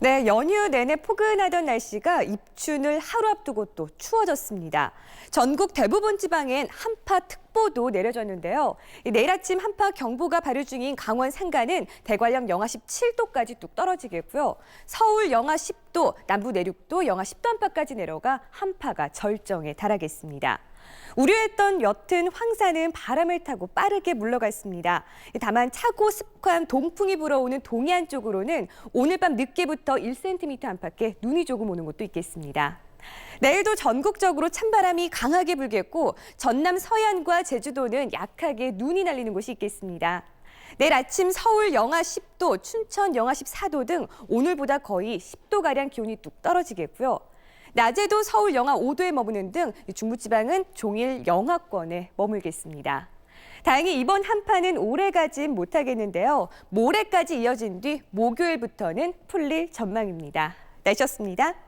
네, 연휴 내내 포근하던 날씨가 입춘을 하루 앞두고 또 추워졌습니다. 전국 대부분 지방엔 한파 특보도 내려졌는데요. 이 내일 아침 한파 경보가 발효 중인 강원 산간은 대관령 영하 17도까지 뚝 떨어지겠고요. 서울 영하 10도, 남부 내륙도 영하 10도 안팎까지 내려가 한파가 절정에 달하겠습니다. 우려했던 옅은 황사는 바람을 타고 빠르게 물러갔습니다. 다만 차고 습한 동풍이 불어오는 동해안 쪽으로는 오늘 밤 늦게부터 1cm 안팎의 눈이 조금 오는 곳도 있겠습니다. 내일도 전국적으로 찬바람이 강하게 불겠고 전남 서해안과 제주도는 약하게 눈이 날리는 곳이 있겠습니다. 내일 아침 서울 영하 10도, 춘천 영하 14도 등 오늘보다 거의 10도가량 기온이 뚝 떨어지겠고요. 낮에도 서울 영하 5도에 머무는 등 중부지방은 종일 영하권에 머물겠습니다. 다행히 이번 한파는 오래가진 못하겠는데요. 모레까지 이어진 뒤 목요일부터는 풀릴 전망입니다. 날씨였습니다.